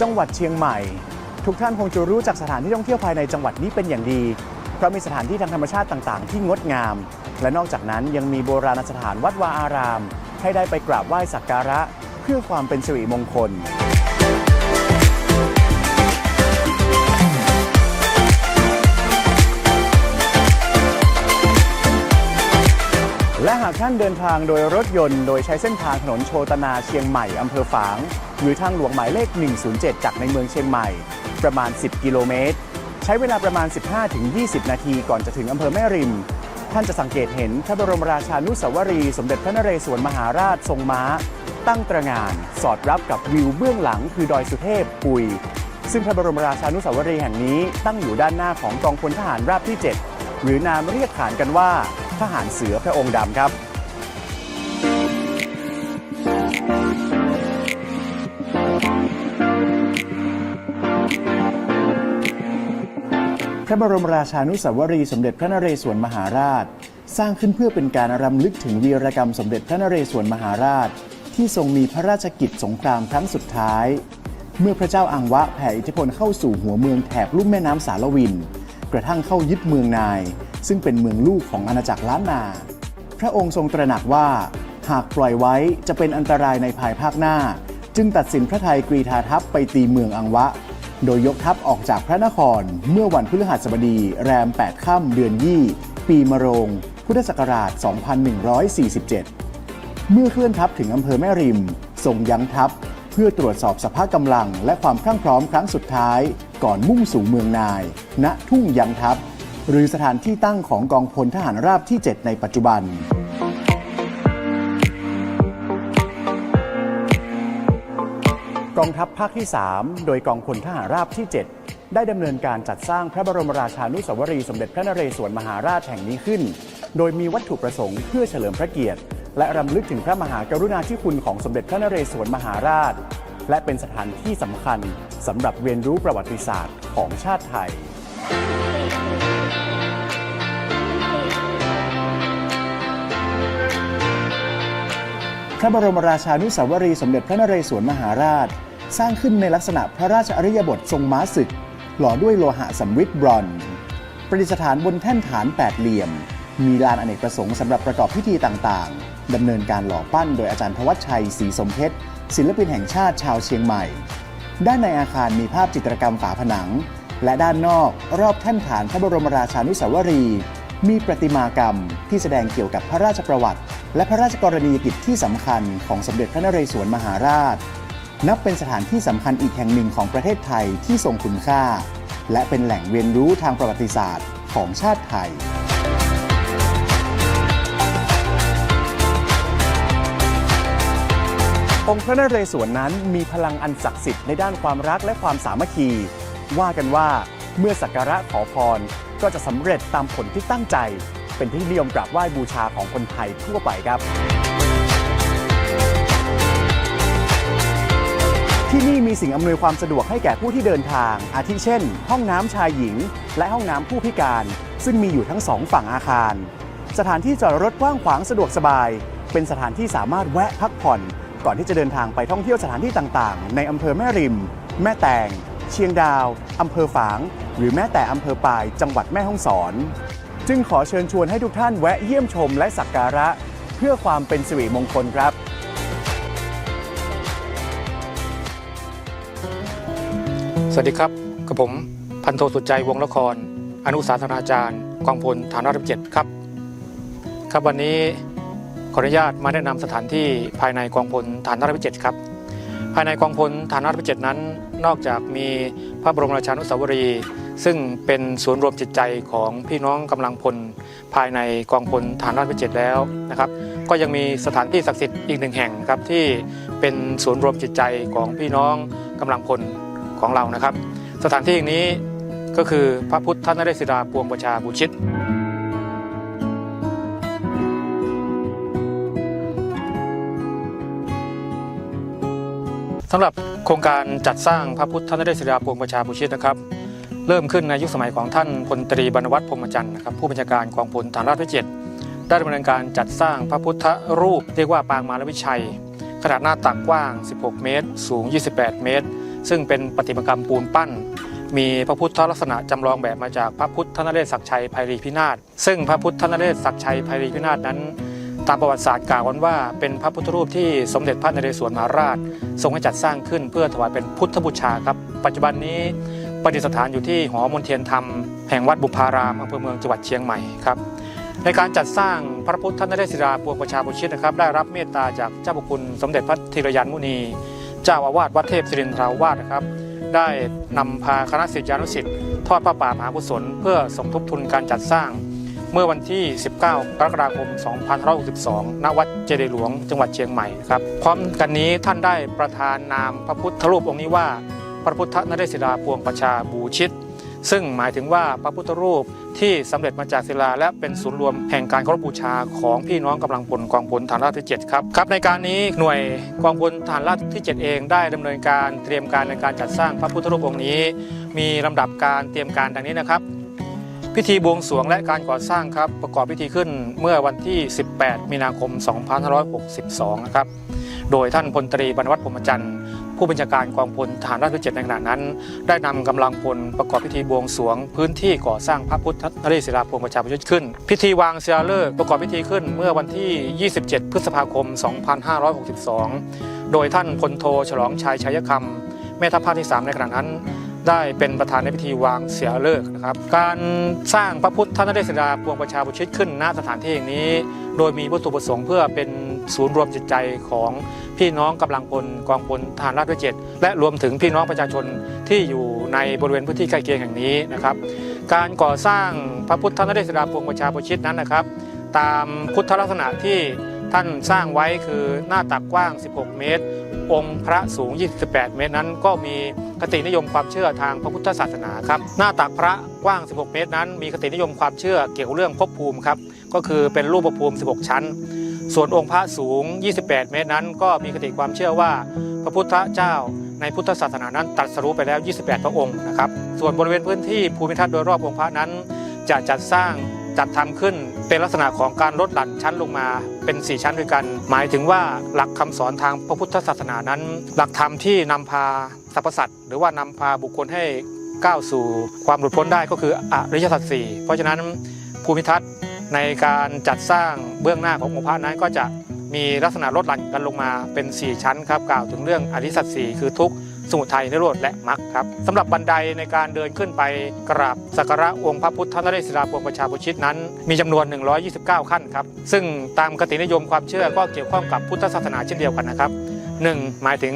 จังหวัดเชียงใหม่ ทุกท่านคงจะรู้จักสถานที่ท่องเที่ยวภายในจังหวัดนี้เป็นอย่างดี เพราะมีสถานที่ทางธรรมชาติต่างๆ ที่งดงาม และนอกจากนั้นยังมีโบราณสถานวัดวาอาราม ให้ได้ไปกราบไหว้สักการะ เพื่อความเป็นสิริมงคลและหากท่านเดินทางโดยรถยนต์ โดยใช้เส้นทางถนนโชตนาเชียงใหม่อำเภอฝาง หรือทางหลวงหมายเลข 107 จากในเมืองเชียงใหม่ ประมาณ 10 กิโลเมตร ใช้เวลาประมาณ 15-20 นาทีก่อนจะถึงอำเภอแม่ริม ท่านจะสังเกตเห็นพระบรมราชานุสาวรีสมเด็จพระนเรศวรมหาราชทรงม้า ตั้งตระงาน สอดรับกับวิวเบื้องหลังคือดอยสุเทพปุย ซึ่งพระบรมราชานุสาวรีแห่งนี้ตั้งอยู่ด้านหน้าของกองพลทหารราบที่ 7 หรือนามเรียกขานกันว่าทหารเสือพระองค์ดำครับ ระบรมราชานุสาวรีสมเด็จพระนเรศวรมหาราช สร้างขึ้นเพื่อเป็นการรำลึกถึงวีรกรรมสมเด็จพระนเรศวรมหาราช ที่ทรงมีพระราชกิจสงครามครั้งสุดท้าย เมื่อพระเจ้าอังวะแผ่อิทธิพลเข้าสู่หัวเมืองแถบลุ่มแม่น้ำสารวิน กระทั่งเข้ายึดเมืองนาย ซึ่งเป็นเมืองลูกของอาณาจักรล้านนา พระองค์ทรงตระหนักว่า หากปล่อยไว้จะเป็นอันตรายในภายภาคหน้า จึงตัดสินพระไทยกรีธาทัพไปตีเมืองอังวะ โดยยกทัพออกจากพระนครเมื่อวันพฤหัสบดีแรม 8 ค่ำเดือนยี่ ปีมะโรง พุทธศักราช 2147 เมื่อเคลื่อนทัพถึงอำเภอแม่ริมส่งยั้งทัพ เพื่อตรวจสอบสภาพกำลังและความพรั่งพร้อมครั้งสุดท้าย ก่อนมุ่งสู่เมืองนาย ณทุ่งยั้งทัพ หรือสถานที่ตั้งของกองพลทหารราบที่ 7 ในปัจจุบัน กองทัพภาคที่ 3 โดยกองพลทหารราบที่ 7 ได้ดำเนินการจัดสร้างพระบรมราชานุสาวรีย์สมเด็จพระนเรศวรมหาราชแห่งนี้ขึ้น โดยมีวัตถุประสงค์เพื่อเฉลิมพระเกียรติ และรำลึกถึงพระมหากรุณาธิคุณของสมเด็จพระนเรศวรมหาราช และเป็นสถานที่สำคัญสำหรับเรียนรู้ประวัติศาสตร์ของชาติไทย ระบรมราชานุสาวรีสมเด็จพระนเรศวรมหาราช สร้างขึ้นในลักษณะพระราชอริยบททรงม้าศึก หล่อด้วยโลหะสำริดบรอนซ์ประดิษฐานบนแท่นฐานแปดเหลี่ยม มีลานอเนกประสงค์สำหรับประกอบพิธีต่างๆดำเนินการหล่อปั้นโดยอาจารย์ธวัชชัยศรีสมเพชรศิลปินแห่งชาติชาวเชียงใหม่ ด้านในอาคารมีภาพจิตรกรรมฝาผนัง และด้านนอกรอบแท่นฐานพระบรมราชานุสาวรี มีประติมากรรมที่แสดงเกี่ยวกับพระราชประวัติ และพระราชกรณียกิจที่สำคัญของสมเด็จพระนเรศวรมหาราช นับเป็นสถานที่สำคัญอีกแห่งหนึ่งของประเทศไทยที่ทรงคุณค่า และเป็นแหล่งเรียนรู้ทางประวัติศาสตร์ของชาติไทยองค์พระนเรศวรนั้นมีพลังอันศักดิ์สิทธิ์ในด้านความรักและความสามัคคี ว่ากันว่า เมื่อสักการะขอพรก็จะสำเร็จตามผลที่ตั้งใจ เป็นที่นิยมกราบไหว้บูชาของคนไทยทั่วไปครับ ที่นี่มีสิ่งอำนวยความสะดวกให้แก่ผู้ที่เดินทาง อาทิเช่น ห้องน้ำชายหญิง และห้องน้ำผู้พิการ ซึ่งมีอยู่ทั้งสองฝั่งอาคาร สถานที่จอดรถกว้างขวางสะดวกสบาย เป็นสถานที่สามารถแวะพักผ่อน ก่อนที่จะเดินทางไปท่องเที่ยวสถานที่ต่างๆ ในอำเภอแม่ริม แม่แตง เชียงดาว อำเภอฝาง หรือแม้แต่อำเภอปาย จังหวัดแม่ฮ่องสอน จึงขอเชิญชวนให้ทุกท่านแวะเยี่ยมชมและสักการะ เพื่อความเป็นสิริมงคลครับ สวัสดีครับกับผมพันโทสุดใจวงศ์ละคร อนุสาสนาจารย์กองพลฐานราบเจ็ดครับ ครับวันนี้ขออนุญาตมาแนะนำสถานที่ภายในกองพลฐานราบเจ็ดครับ ภายในกองพลฐานราบที่เจ็ดนั้น นอกจากมีพระบรมราชานุสาวรีย์ซึ่งเป็นศูนย์รวมจิตใจของพี่น้องกำลังพลภายในกองพลฐานราบที่เจ็ดแล้วนะครับ ก็ยังมีสถานที่ศักดิ์สิทธิ์อีกหนึ่งแห่งครับที่เป็นศูนย์รวมจิตใจของพี่น้องกำลังพลของเรานะครับ สถานที่แห่งนี้ก็คือพระพุทธนเรศวราปวงประชาบูชิต สำหรับโครงการจัดสร้างพระพุทธนเรศวราปวงประชาบูชิตนะครับ เริ่มขึ้นในยุคสมัยของท่านพลตรีบรรวัฒน์พรมจันทร์นะครับผู้บัญชาการกองพลฐานราบที่เจ็ดได้ดำเนินการจัดสร้างพระพุทธรูปเรียกว่าปางมารวิชัย ขนาดหน้าตักกว้าง 16 เมตร สูง 28 เมตร ซึ่งเป็นประติมากรรมปูนปั้น มีพระพุทธลักษณะจำลองแบบมาจากพระพุทธนเรศศักดิ์ชัยภัยรีพินาศซึ่งพระพุทธนเรศศักดิ์ชัยภัยรีพินาศนั้น ตามประวัติศาสตร์กล่าวไว้ว่าเป็นพระพุทธรูปที่สมเด็จพระนเรศวรมหาราช ทรงให้จัดสร้างขึ้นเพื่อถวายเป็นพุทธบูชาครับ ปัจจุบันนี้ประดิษฐานอยู่ที่หอมนเทียนธรรม แห่งวัดบุพารามอำเภอเมืองจังหวัดเชียงใหม่ครับในการจัดสร้างพระพุทธนเรศศิลาปวงประชาบุชิตนะครับ ได้รับเมตตาจากเจ้าพระคุณสมเด็จพระธีรยันมุนี เจ้าอาวาสวัดเทพศิรินทราวาสนะครับ ได้นำพาคณะศิษยานุศิษย์ทอดพระป่ามหากุศลเพื่อสมทบทุนการจัดสร้าง เมื่อวันที่ 19 กรกฎาคม 2562 ณ วัดเจดีหลวง จังหวัดเชียงใหม่ครับ พร้อมกันนี้ท่านได้ประทานนามพระพุทธรูปองค์นี้ว่า พระพุทธนเรศศิลาพวงประชาบูชิต ซึ่งหมายถึงว่าพระพุทธรูปที่สำเร็จมาจากศิลา และเป็นศูนย์รวมแห่งการเคารพบูชาของพี่น้องกำลังพลกองพลฐานราบที่ 7 ครับครับในการนี้หน่วยกองพลฐานราบที่ 7 เองได้ดำเนินการเตรียมการในการจัดสร้างพระพุทธรูปองค์นี้ มีลำดับการเตรียมการดังนี้นะครับ พิธีบวงสรวงและการก่อสร้างครับประกอบพิธีขึ้นเมื่อวันที่ 18 มีนาคม 2562 นะครับ โดยท่านพลตรีบรรวัตรพรมจันทร์ผู้บัญชาการกองพลทหารราบที่7ในขณะนั้น ได้นำกำลังพลประกอบพิธีบวงสรวง พื้นที่ก่อสร้างพระพุทธนเรศศิลาพวงประชาประยุทธ์ขึ้น พิธีวางศิลาฤกษ์ประกอบพิธีขึ้นเมื่อวันที่ 27 พฤษภาคม 2562 โดยท่านพลโทฉลองชัยชัยคำแม่ทัพภาคที่ 3 ในขณะนั้น ได้เป็นประธานในพิธีวางเสียเลิกนะครับ การสร้างพระพุทธนเรศศิลาพวงประชาบุชิตขึ้นณสถานที่แห่งนี้ โดยมีวัตถุประสงค์เพื่อเป็นศูนย์รวมจิตใจของพี่น้องกำลังพลกองพลทหารราบที่เจ็ดและรวมถึงพี่น้องประชาชนที่อยู่ในบริเวณพื้นที่ใกล้เคียงแห่งนี้นะครับ การก่อสร้างพระพุทธนเรศศิลาพวงประชาบุชิตนั้นนะครับ ตามพุทธลักษณะที่ท่านสร้างไว้คือหน้าตักกว้าง 16 เมตร องค์พระสูง 28 เมตรนั้น ก็มีคตินิยมความเชื่อทางพระพุทธศาสนาครับ หน้าตักพระกว้าง 16 เมตรนั้น มีคตินิยมความเชื่อเกี่ยวกับเรื่องภพภูมิครับ ก็คือเป็นรูปภูมิ 16 ชั้น ส่วนองค์พระสูง 28 เมตรนั้น ก็มีคติความเชื่อว่าพระพุทธเจ้าในพุทธศาสนานั้นตรัสรู้ไปแล้ว 28 พระองค์นะครับ ส่วนบริเวณพื้นที่ภูมิทัศน์โดยรอบองค์พระนั้น จะจัดสร้าง จัดทำขึ้น เป็นลักษณะของการลดหลั่นชั้นลงมาเป็น 4 ชั้นด้วยกัน หมายถึงว่าหลักคำสอนทางพระพุทธศาสนานั้น หลักธรรมที่นำพาสรรพสัตว์หรือว่านำพาบุคคลให้ก้าวสู่ความหลุดพ้นได้ก็คืออริยสัจสี่เพราะฉะนั้นภูมิทัศน์ในการจัดสร้างเบื้องหน้าขององค์พระนั้นก็จะมีลักษณะลดหลั่นกันลงมาเป็น 4 ชั้นครับกล่าวถึงเรื่องอริยสัจสี่คือทุกข์ สมุทัยนิโรธและมรรคครับสำหรับบันไดในการเดินขึ้นไปกราบสักการะองค์พระพุทธนเรศศิลาปวงประชาบุชิตนั้น มีจำนวน 129 ขั้นครับซึ่งตามคตินิยมความเชื่อก็เกี่ยวข้องกับพุทธศาสนาเช่นเดียวกันนะครับ 1. หมายถึง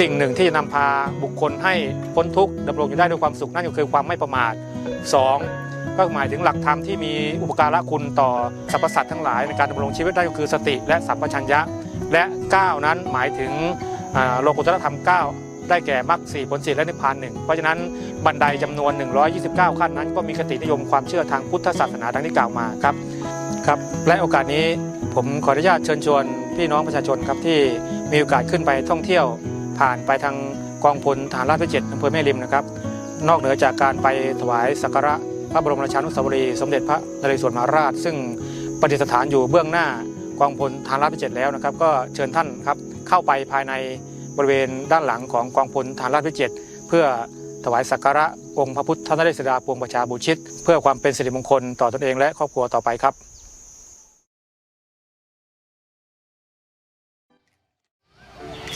สิ่งหนึ่งที่จะนำพาบุคคลให้พ้นทุกข์ดำรงอยู่ได้ด้วยความสุขนั่นก็คือความไม่ประมาท 2. ก็หมายถึงหลักธรรมที่มีอุปการะคุณต่อสรรพสัตว์ทั้งหลายในการดำรงชีวิตได้ก็คือสติและสัมปชัญญะ และ 9 นั้นหมายถึงโลกุตตรธรรม 9 ได้แก่มรรคสี่ผลสี่และนิพพานหนึ่งเพราะฉะนั้นบันไดจำนวน 129 ขั้นนั้น ก็มีคตินิยมความเชื่อทางพุทธศาสนาดังที่กล่าวมาครับครับและโอกาสนี้ผมขออนุญาตเชิญชวนพี่น้องประชาชนครับที่มีโอกาสขึ้นไปท่องเที่ยว ผ่านไปทางกองพลฐานราบที่เจ็ดอำเภอแม่ริมนะครับ นอกเหนือจากการไปถวายสักการะพระบรมราชานุสาวรีย์สมเด็จพระนเรศวรมหาราช ซึ่งประดิษฐานอยู่เบื้องหน้ากองพลฐานราบที่เจ็ดแล้วนะครับ ก็เชิญท่านครับเข้าไปภายใน บริเวณด้านหลังของกองพลฐานราบที่เจ็ดเพื่อถวายสักการะองค์พระพุทธนเรศวรปวงประชาบูชิต เพื่อความเป็นสิริมงคลต่อตนเองและครอบครัวต่อไปครับ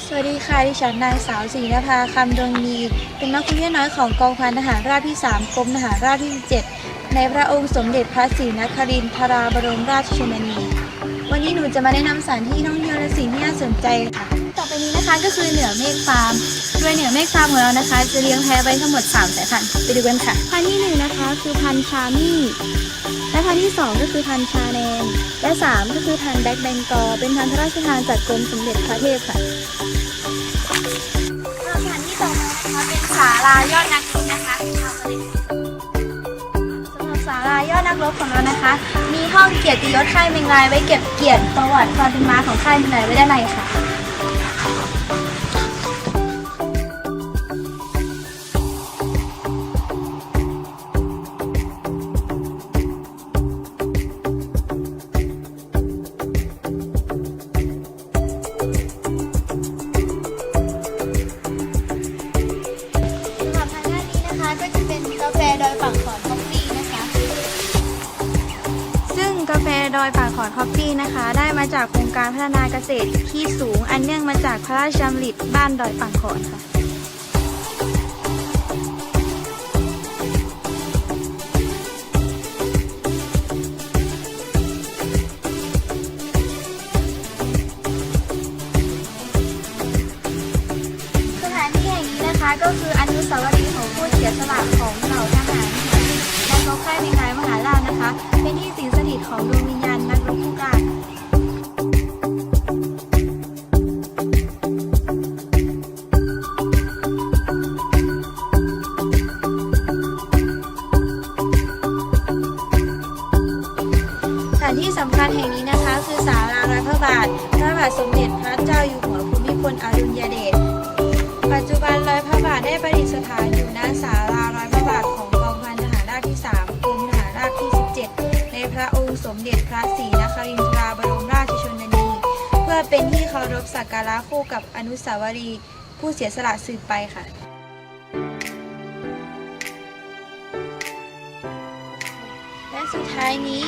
สวัสดีค่ะ ดิฉันนางสาวศรีนภาคำดวงมีเป็นนักคุเรียนน้อยของกองพันทหารราบที่ 3กรมทหารราบที่ 7 ในพระองค์สมเด็จพระศรีนครินทราบรมราชชนนี วันนี้หนูจะมาแนะนำสถานที่ท่องเที่ยวและสิ่งที่น่าสนใจค่ะ ต่อไปนี้นะคะก็คือเหนือเมฆฟาร์ม โดยเหนือเมฆฟาร์มของเรานะคะ จะเลี้ยงแพะไว้ทั้งหมด3สายพันธุ์ไปดูกันค่ะ พันธุ์ที่หนึ่งนะคะคือพันธุ์ชามี่ และพันธุ์ที่2ก็คือพันธุ์ชาแนน และ3ก็คือพันธุ์แบ็กแบงกอลเป็นพันธุ์พระราชทานจากกรมสมเด็จพระเทพค่ะสถานที่ต่อมานะคะเป็นศาลายอดนักรบนะคะ ยอดนักรบของเรานะคะ มีห้องเกียรติยศค่ายเมงรายไว้เก็บเกียรติประวัติความเป็นมาของค่ายเมงรายไว้ด้านในค่ะ ดอยป่าขอนคอฟฟี่นะคะ ได้มาจากโครงการพัฒนาเกษตรที่สูง อันเนื่องมาจากพระราชดำริบ้านดอยป่าขอนค่ะ เด็จพระศรีนครินทราบรมราชชนนี เพื่อเป็นที่เคารพสักการะคู่กับอนุสาวรีย์ผู้เสียสละสืบไปค่ะและสุดท้ายนี้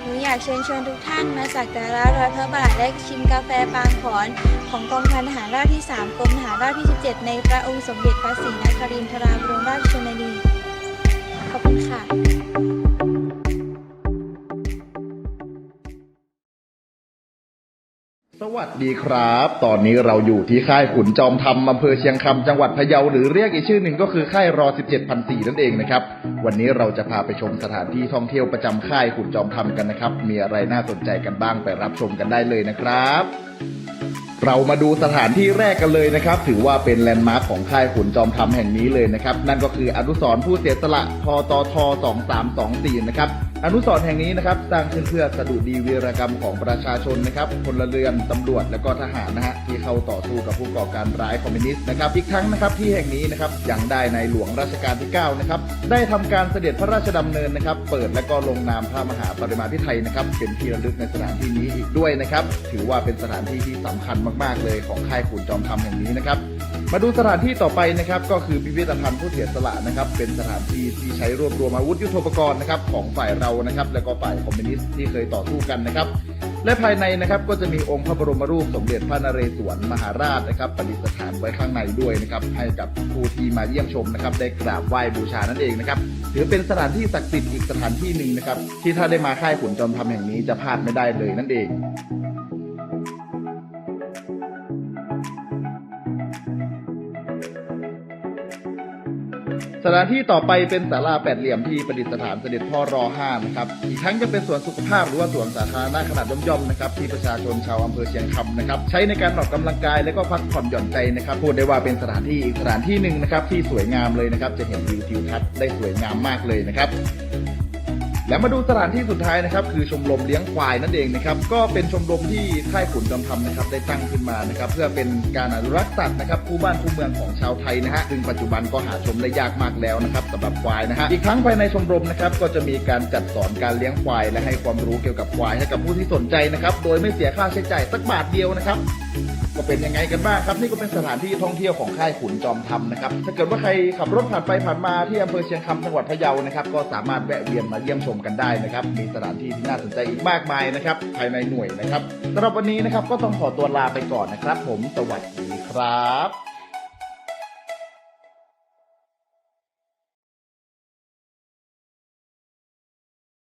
หนูอยากเชิญชวนทุกท่านมาสักการะรอยพระบาทและชิมกาแฟปางขอนของกองพันทหารราบที่ 3กรมทหารราบที่ 17 ในพระองค์สมเด็จพระศรีนครินทราบรมราชชนนีขอบคุณค่ะ วัสดีครับ ตอนนี้เราอยู่ที่ค่ายขุนจอมธรรมอำเภอเชียงคำจังหวัดพะเยาหรือเรียกอีกชื่อหนึ่งก็คือค่ายรอ 17พันสี่นั่นเองนะครับ วันนี้เราจะพาไปชมสถานที่ท่องเที่ยวประจำค่ายขุนจอมธรรมกันนะครับ มีอะไรน่าสนใจกันบ้างไปรับชมกันได้เลยนะครับเรามาดูสถานที่แรกกันเลยนะครับ ถือว่าเป็นแลนด์มาร์คของค่ายขุนจอมธรรมแห่งนี้เลยนะครับ นั่นก็คืออนุสรผู้เสียสละทตท 2324 นะครับ อนุสรณ์แห่งนี้นะครับสร้างขึ้นเพื่อสดุดีวีรกรรมของประชาชนนะครับพลเรือนตำรวจและก็ทหารนะฮะที่เข้าต่อสู้กับผู้ก่อการร้ายคอมมิวนิสต์นะครับอีกทั้งนะครับที่แห่งนี้นะครับยังได้ในหลวงรัชกาลที่9นะครับได้ทำการเสด็จพระราชดำเนินนะครับเปิดและก็ลงนามพระมหาปริมาพิไทยนะครับเป็นที่ระลึกในสถานที่นี้อีกด้วยนะครับถือว่าเป็นสถานที่ที่สำคัญมากๆเลยของค่ายขุนจอมธรรมแห่งนี้นะครับ มาดูสถานที่ต่อไปนะครับก็คือพิพิธภัณฑ์ผู้เสียสละนะครับเป็นสถานที่ที่ใช้รวบรวมอาวุธยุทโธปกรณ์นะครับของฝ่ายเรานะครับแล้วก็ฝ่ายคอมมิวนิสต์ที่เคยต่อสู้กันนะครับ และภายในนะครับก็จะมีองค์พระบรมรูปสมเด็จพระนเรศวรมหาราชนะครับประดิษฐานไว้ข้างในด้วยนะครับให้กับผู้ที่มาเยี่ยมชมนะครับได้กราบไหว้บูชานั่นเองนะครับถือเป็นสถานที่ศักดิ์สิทธิ์อีกสถานที่หนึ่งนะครับที่ถ้าได้มาค่ายขุนจอมธรรมแห่งนี้จะพลาดไม่ได้เลยนั่นเอง สถานที่ต่อไปเป็นศาลาแปดเหลี่ยมที่ประดิษฐานเสด็จพ่อรอห้านะครับ อีกทั้งยังเป็นสวนสุขภาพหรือว่าสวนสาธารณะขนาดย่อมๆนะครับที่ประชาชนชาวอำเภอเชียงคำนะครับใช้ในการออกกำลังกายและก็พักผ่อนหย่อนใจนะครับพูดได้ว่าเป็นสถานที่อีกสถานที่หนึ่งนะครับที่สวยงามเลยนะครับจะเห็นวิวทิวทัศน์ได้สวยงามมากเลยนะครับ และมาดูสถานที่สุดท้ายนะครับ คือชมรมเลี้ยงควายนั่นเองนะครับ ก็เป็นชมรมที่ค่ายขุนจอมธรรมนะครับ ได้ตั้งขึ้นมานะครับ เพื่อเป็นการอนุรักษ์สัตว์นะครับคู่บ้านคู่เมืองของชาวไทยนะฮะซึ่งปัจจุบันก็หาชมได้ยากมากแล้วนะครับสำหรับควายนะฮะอีกทั้งภายในชมรมนะครับก็จะมีการจัดสอนการเลี้ยงควาย และให้ความรู้เกี่ยวกับควายให้กับผู้ที่สนใจนะครับ โดยไม่เสียค่าใช้จ่ายสักบาทเดียวนะครับ ก็เป็นยังไงกันบ้างครับนี่ก็เป็นสถานที่ท่องเที่ยวของค่ายขุนจอมทำนะครับถ้าเกิดว่าใครขับรถผ่านไปผ่านมาที่อำเภอเชียงคำจังหวัดพะเยานะครับก็สามารถแวะเวียนมาเยี่ยมชมกันได้นะครับมีสถานที่ที่น่าสนใจอีกมากมายนะครับภายในหน่วยนะครับสำหรับวันนี้นะครับก็ต้องขอตัวลาไปก่อนนะครับ ผมสวัสดีครับ